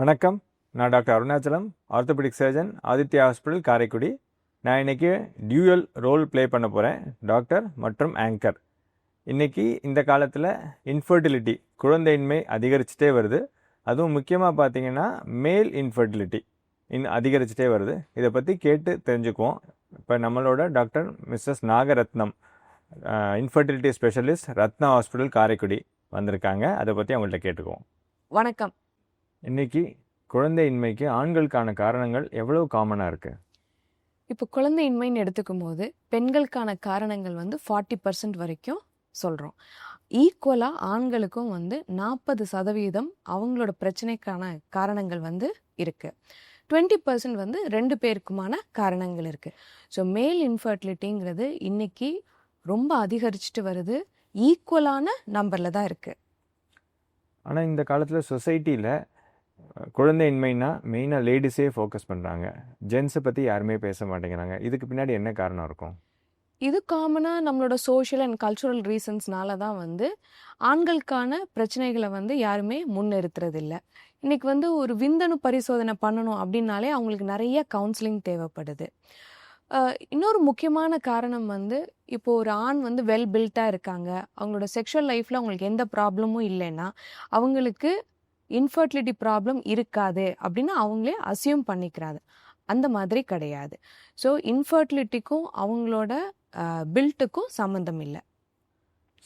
வணக்கம். நான் doctor Arunachalam orthopaedic surgeon Aditya hospital Karaikudi. நான் இன்னைக்கு டியூயல் ரோல் ப்ளே பண்ண போகிறேன் டாக்டர் மற்றும் ஆங்கர் இன்னைக்கு இந்த காலத்தில் இன்ஃபர்டிலிட்டி குழந்தையின்மை அதிகரிச்சுட்டே வருது. அதுவும் முக்கியமாக பார்த்தீங்கன்னா மேல் இன்ஃபர்டிலிட்டி இன் அதிகரிச்சுட்டே வருது. இதை பற்றி கேட்டு தெரிஞ்சுக்குவோம். இப்போ நம்மளோட doctor Mrs Nagarathnam infertility specialist Ratna hospital Karaikudi வந்திருக்காங்க. அதை பற்றி அவங்கள்ட்ட கேட்டுக்குவோம். வணக்கம். இன்னைக்கு குழந்தையின்மைக்கு ஆண்களுக்கான காரணங்கள் எவ்வளவு காமனாக இருக்குது இப்போ குழந்தையின்மைன்னு எடுத்துக்கும் போது பெண்களுக்கான காரணங்கள் வந்து ஃபார்ட்டி பர்சன்ட் வரைக்கும் சொல்கிறோம் ஈக்குவலாக ஆண்களுக்கும் வந்து நாற்பது சதவீதம் அவங்களோட பிரச்சனைக்கான காரணங்கள் வந்து இருக்குது டுவெண்ட்டி பர்சன்ட் வந்து ரெண்டு பேருக்குமான காரணங்கள் இருக்குது ஸோ மேல் இன்ஃபர்டிலிட்டிங்கிறது இன்னைக்கு ரொம்ப அதிகரிச்சுட்டு வருது. ஈக்குவலான நம்பரில் தான் இருக்குது ஆனால் இந்த காலத்தில் சொசைட்டியில் குழந்தையின்மைனா மெயினாக லேடிஸே ஃபோக்கஸ் பண்ணுறாங்க ஜென்ஸை பற்றி யாருமே பேச மாட்டேங்கிறாங்க. இதுக்கு பின்னாடி என்ன காரணம் இருக்கும்? இது காமனாக நம்மளோட சோஷியல் அண்ட் கல்ச்சுரல் ரீசன்ஸ்னால தான் வந்து ஆண்களுக்கான பிரச்சனைகளை வந்து யாருமே முன்னிறுத்துறது இன்றைக்கி வந்து ஒரு விந்தணு பரிசோதனை பண்ணணும் அப்படின்னாலே அவங்களுக்கு நிறைய கவுன்சிலிங் தேவைப்படுது. இன்னொரு முக்கியமான காரணம் வந்து இப்போ ஒரு ஆண் வந்து வெல் பில்ட்டாக இருக்காங்க. அவங்களோட செக்ஷுவல் லைஃப்பில் அவங்களுக்கு எந்த ப்ராப்ளமும் இல்லைன்னா அவங்களுக்கு இன்ஃபர்டிலிட்டி ப்ராப்ளம் இருக்காது அப்படின்னு அவங்களே அசியூம் பண்ணிக்கிறாங்க. அந்த மாதிரி கிடையாது. ஸோ இன்ஃபர்டிலிட்டிக்கும் அவங்களோட பில்ட்டுக்கும் சம்மந்தம் இல்லை.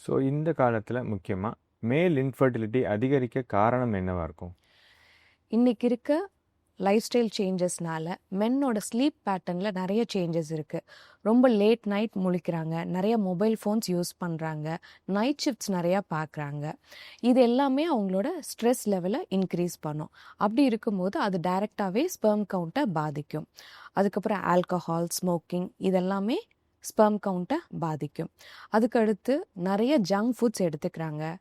ஸோ இந்த காலத்தில் முக்கியமாக மேல் இன்ஃபர்டிலிட்டி அதிகரிக்க காரணம் என்னவாக இருக்கும்? இன்னைக்கு இருக்க லைஃப் ஸ்டைல் சேஞ்சஸ்னால மென்னோட ஸ்லீப் பேட்டர்னில் நிறைய சேஞ்சஸ் இருக்குது ரொம்ப லேட் நைட் முழிக்கிறாங்க. நிறைய மொபைல் ஃபோன்ஸ் யூஸ் பண்ணுறாங்க நைட் ஷிஃப்ட்ஸ் நிறையா பார்க்குறாங்க இது எல்லாமே அவங்களோட ஸ்ட்ரெஸ் லெவலை இன்க்ரீஸ் பண்ணும். அப்படி இருக்கும்போது அது டைரெக்டாகவே ஸ்பெர்ம் கவுண்ட்டை பாதிக்கும். அதுக்கப்புறம் ஆல்கஹால் ஸ்மோக்கிங் இதெல்லாமே ஸ்பெர்ம் கவுண்ட்டை பாதிக்கும். அதுக்கடுத்து நிறைய ஜங்க் ஃபுட்ஸ் எடுத்துக்கிறாங்க.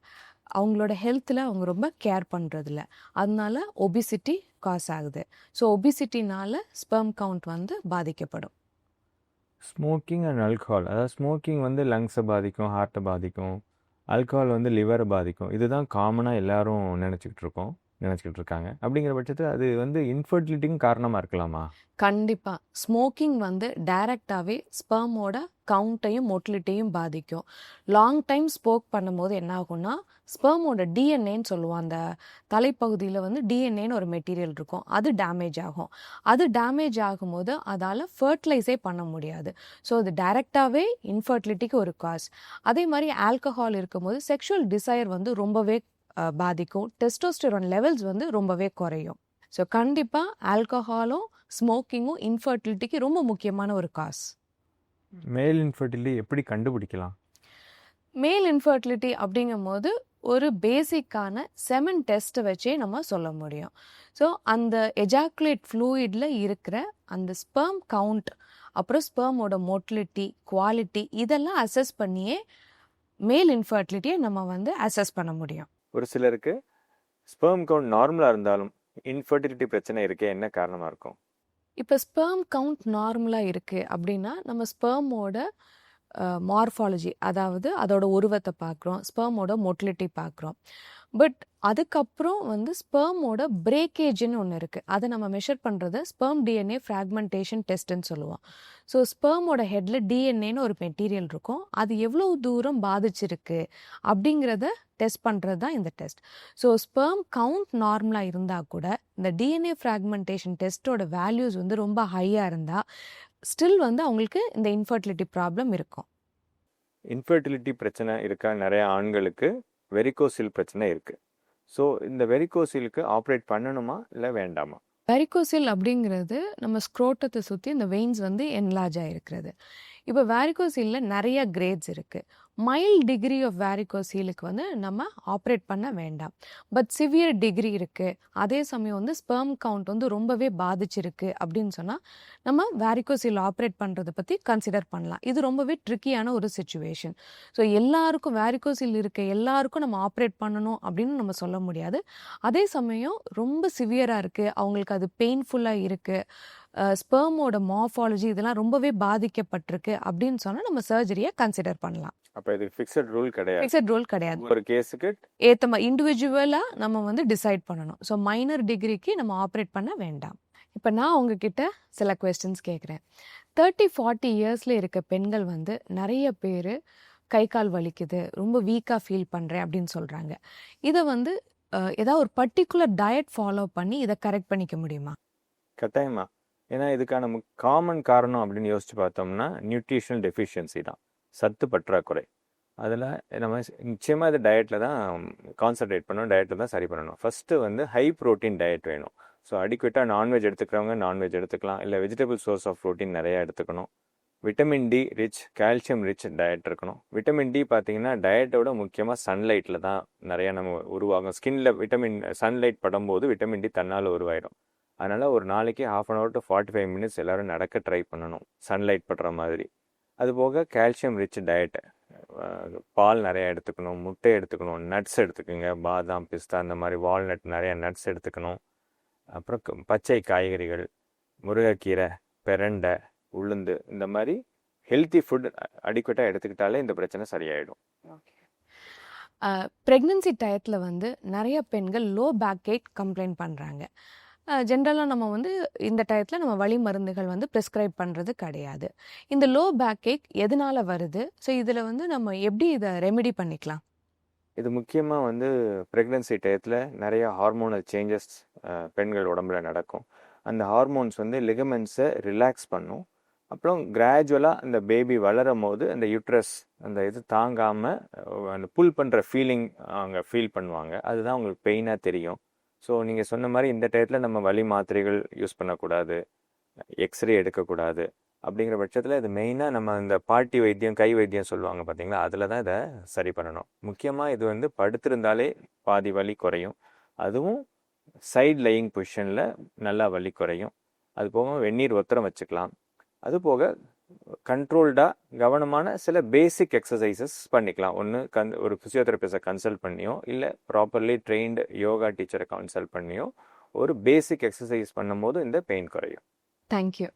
அவங்களோட ஹெல்த்தில் அவங்க ரொம்ப கேர் பண்ணுறதில்ல அதனால ஒபிசிட்டி காஸ் ஆகுது. ஸோ ஒபிசிட்டினால ஸ்பெர்ம் கவுண்ட் வந்து பாதிக்கப்படும். ஸ்மோக்கிங் அண்ட் அல்கஹால் அதாவது ஸ்மோக்கிங் வந்து லங்ஸை பாதிக்கும் ஹார்ட்டை பாதிக்கும் ஆல்கஹால் வந்து லிவரை பாதிக்கும். இதுதான் காமனாக எல்லாரும் நினச்சிக்கிட்டு இருக்கோம். நினச்சிக்கிட்டு இருக்காங்க அப்படிங்கிற பட்சத்தில் அது வந்து இன்ஃபர்டிலிட்டிக்கும் காரணமாக இருக்கலாமா? கண்டிப்பாக ஸ்மோக்கிங் வந்து டைரக்டாகவே ஸ்பெர்மோட கவுண்ட்டையும் மொட்டிலிட்டியும் பாதிக்கும். லாங் டைம் ஸ்மோக் பண்ணும்போது என்ன ஆகும்னா ஸ்பெர்மோட டிஎன்ஏன்னு சொல்லுவோம். அந்த தலைப்பகுதியில் வந்து டிஎன்ஏன்னு ஒரு மெட்டீரியல் இருக்கும். அது டேமேஜ் ஆகும். அது டேமேஜ் ஆகும்போது அதால் ஃபர்டிலைஸே பண்ண முடியாது. ஸோ அது டைரெக்டாகவே இன்ஃபர்டிலிட்டிக்கு ஒரு காஸ் அதே மாதிரி ஆல்கஹால் இருக்கும்போது செக்ஷுவல் டிசையர் வந்து ரொம்பவே பாதிக்கும். டெஸ்டோஸ்டெரான் லெவல்ஸ் வந்து ரொம்பவே குறையும். ஸோ கண்டிப்பாக ஆல்கஹாலும் ஸ்மோக்கிங்கும் இன்ஃபர்டிலிட்டிக்கு ரொம்ப முக்கியமான ஒரு காஸ் மேல் இன்ஃபர்டிலிட்டி எப்படி கண்டுபிடிக்கலாம்? மேல் இன்ஃபர்டிலிட்டி அப்படிங்கும்போது ஒரு பேசிக்கான செமன் டெஸ்ட்டை வச்சே நம்ம சொல்ல முடியும். ஸோ அந்த எஜாக்குலேட் ஃப்ளூயிடில் இருக்கிற அந்த ஸ்பெர்ம் கவுண்ட் அப்புறம் ஸ்பெர்மோட மொட்டிலிட்டி குவாலிட்டி இதெல்லாம் அசஸ் பண்ணியே மேல் இன்ஃபர்டிலிட்டியை நம்ம வந்து அசஸ் பண்ண முடியும். ஒரு சிலருக்கு ஸ்பெர்ம் கவுண்ட் நார்மலாக இருந்தாலும் இன்ஃபர்டிலிட்டி பிரச்சனை இருக்கே என்ன காரணமாக இருக்கும்? இப்போ ஸ்பெர்ம் கவுண்ட் நார்மலாக இருக்குது அப்படின்னா நம்ம ஸ்பெர்மோட மார்ஃபாலஜி அதாவது அதோட உருவத்தை பார்க்குறோம் ஸ்பெர்மோட மொட்டிலிட்டி பார்க்குறோம். பட் அதுக்கப்புறம் வந்து ஸ்பெர்மோட பிரேக்கேஜ்னு ஒன்று இருக்குது அதை நம்ம மெஷர் பண்ணுறத ஸ்பெர்ம் டிஎன்ஏ ஃப்ராக்மெண்டேஷன் டெஸ்ட்டுன்னு சொல்லுவோம். ஸோ ஸ்பெர்மோட ஹெட்டில் டிஎன்ஏன்னு ஒரு மெட்டீரியல் இருக்கும். அது எவ்வளோ தூரம் பாதிச்சிருக்கு அப்படிங்கிறத டெஸ்ட் பண்ணுறது தான் இந்த டெஸ்ட் ஸோ ஸ்பெர்ம் கவுண்ட் நார்மலாக இருந்தால் கூட இந்த டிஎன்ஏ ஃப்ராக்மெண்டேஷன் டெஸ்ட்டோட வேல்யூஸ் வந்து ரொம்ப ஹையாக இருந்தால் ஸ்டில் வந்து அவங்களுக்கு இந்த இன்ஃபர்டிலிட்டி ப்ராப்ளம் இருக்கும். இன்ஃபர்டிலிட்டி பிரச்சனை இருக்கா நிறைய ஆண்களுக்கு. வெரிகோசில் பிரச்சனை இருக்குது ஸோ இந்த வெரிகோசிலுக்கு ஆப்ரேட் பண்ணணுமா? இல்லை வேண்டாமா? வேரிகோசில் அப்படிங்கிறது நம்ம ஸ்க்ரோட்டத்தை சுற்றி இந்த வெயின்ஸ் வந்து என்லார்ஜ் ஆகிருக்கிறது இப்போ வேரிகோசிலில் நிறைய கிரேட்ஸ் இருக்குது மைல்ட் டிகிரி ஆஃப் வேரிகோசீலுக்கு வந்து நம்ம ஆப்ரேட் பண்ண வேண்டாம். பட் சிவியர் டிகிரி இருக்குது அதே சமயம் வந்து ஸ்பெர்ம் கவுண்ட் வந்து ரொம்பவே பாதிச்சிருக்கு அப்படின்னு சொன்னால் நம்ம வேரிகோசீல் ஆப்ரேட் பண்ணுறதை பற்றி கன்சிடர் பண்ணலாம். இது ரொம்பவே ட்ரிக்கியான ஒரு சுச்சுவேஷன் ஸோ எல்லாருக்கும் வேரிகோசீல் இருக்க எல்லாருக்கும் நம்ம ஆப்ரேட் பண்ணணும் அப்படின்னு நம்ம சொல்ல முடியாது. அதே சமயம் ரொம்ப சிவியராக இருக்குது அவங்களுக்கு அது பெயின்ஃபுல்லாக இருக்குது ஸ்பெர்மோட மார்ஃபாலஜி இதெல்லாம் ரொம்பவே பாதிக்கப்பட்டிருக்கு அப்படின்னு சொன்னால் நம்ம சர்ஜரியை கன்சிடர் பண்ணலாம். அப்போ இது ஃபிக்ஸட் ரூல் கிடையாது. ஃபிக்ஸட் ரூல் கிடையாது. ஒரு கேஸுக்கு ஏற்ற மாதிரி இண்டிவிஜுவலாக நம்ம வந்து டிசைட் பண்ணணும். ஸோ மைனர் டிகிரிக்கு நம்ம ஆப்ரேட் பண்ண வேண்டாம். இப்போ நான் உங்ககிட்ட சில கொஸ்டின்ஸ் கேட்குறேன் தேர்ட்டி ஃபார்ட்டி இயர்ஸில் இருக்க பெண்கள் வந்து நிறைய பேர் கை கால் வலிக்குது ரொம்ப வீக்காக ஃபீல் பண்ணுறேன் அப்படின்னு சொல்கிறாங்க இதை வந்து ஏதாவது ஒரு பர்டிகுலர் டயட் ஃபாலோ பண்ணி இதை கரெக்ட் பண்ணிக்க முடியுமா? கட்டாயமா. ஏன்னா இதுக்கான காமன் காரணம் அப்படின்னு யோசிச்சு பார்த்தோம்னா நியூட்ரிஷனல் டெஃபிஷியன்சி தான். சத்து பற்றாக்குறை. அதில் நம்ம நிச்சயமாக இது டயட்டில் தான் கான்சன்ட்ரேட் பண்ணணும் டயட்டில் தான் சரி பண்ணணும். ஃபஸ்ட்டு வந்து ஹை ப்ரோட்டீன் டயட் வேணும். ஸோ அடிக்குவேட்டாக நான்வெஜ் எடுத்துக்கிறவங்க நான்வெஜ் எடுத்துக்கலாம். இல்லை வெஜிடபிள் சோர்ஸ் ஆஃப் ப்ரோட்டீன் நிறையா எடுத்துக்கணும். Vitamin D rich calcium rich diet இருக்கணும். விட்டமின் டி பார்த்தீங்கன்னா டயட்டோட முக்கியமாக சன்லைட்டில் தான் நிறையா நம்ம உருவாகும். ஸ்கின்ல விட்டமின் சன்லைட் படும்போது விட்டமின் டி தன்னால் உருவாயிடும். அதனால் ஒரு நாளைக்கு half an hour to forty five minutes எல்லோரும் நடக்க ட்ரை பண்ணணும். சன்லைட் படுற மாதிரி. அதுபோக கால்சியம் ரிச் டயட்டு பால் நிறையா எடுத்துக்கணும் முட்டை எடுத்துக்கணும் நட்ஸ் எடுத்துக்கோங்க. பாதாம் பிஸ்தா இந்த மாதிரி வால்நட் நிறைய நட்ஸ் எடுத்துக்கணும். அப்புறம் க- பச்சை காய்கறிகள் முருங்கைக்கீரை பெரண்டை உளுந்து இந்த மாதிரி ஹெல்த்தி ஃபுட் அடிக்குவேட்டாக எடுத்துக்கிட்டாலே இந்த பிரச்சனை சரியாயிடும். ப்ரெக்னென்சி டயத்தில் வந்து நிறைய பெண்கள் லோ பேக் கம்ப்ளைண்ட் பண்ணுறாங்க ஜென்ரலாக நம்ம வந்து இந்த டயத்தில் நம்ம வலி மருந்துகள் வந்து ப்ரிஸ்கிரைப் பண்ணுறது கிடையாது. இந்த லோ பேக் ஏக் எதனால் வருது? ஸோ இதில் வந்து நம்ம எப்படி இதை ரெமெடி பண்ணிக்கலாம்? இது முக்கியமாக வந்து ப்ரெக்னன்சி டயத்தில் நிறைய ஹார்மோனல் சேஞ்சஸ் பெண்கள் உடம்புல நடக்கும். அந்த ஹார்மோன்ஸ் வந்து லிகமெண்ட்ஸை ரிலாக்ஸ் பண்ணும். அப்புறம் கிராஜுவலாக அந்த பேபி வளரும் போது அந்த யூட்ரஸ் அந்த இது தாங்காமல் அந்த புல் பண்ணுற ஃபீலிங் அவங்க ஃபீல் பண்ணுவாங்க. அதுதான் அவங்களுக்கு பெயினாக தெரியும். ஸோ நீங்கள் சொன்ன மாதிரி இந்த டயத்தில் நம்ம வலி மாத்திரைகள் யூஸ் பண்ணக்கூடாது. எக்ஸ்ரே எடுக்கக்கூடாது. அப்படிங்கிற பட்சத்தில் இது மெயினாக நம்ம இந்த பாட்டி வைத்தியம் கை வைத்தியம் சொல்லுவாங்க பார்த்தீங்களா? அதில் தான் இதை சரி பண்ணணும். முக்கியமாக இது வந்து படுத்திருந்தாலே பாதி வலி குறையும். அதுவும் சைட் லையிங் பொசிஷனில் நல்லா வலி குறையும். அது போக வெந்நீர் ஒத்தரம் வச்சுக்கலாம். அது போக கண்ட்ரோல்டாக கவனமான சில பேசிக் எக்ஸசைசஸ் பண்ணிக்கலாம். ஒன்று கன் ஒரு ஃபிசியோதெரபிஸ்ட்டை கன்சல்ட் பண்ணியோ இல்லை ப்ராப்பர்லி ட்ரெயின்டு யோகா டீச்சரை கன்சல்ட் பண்ணியோ ஒரு பேசிக் எக்ஸசைஸ் பண்ணும்போது இந்த பெயின் குறையும். தேங்க்யூ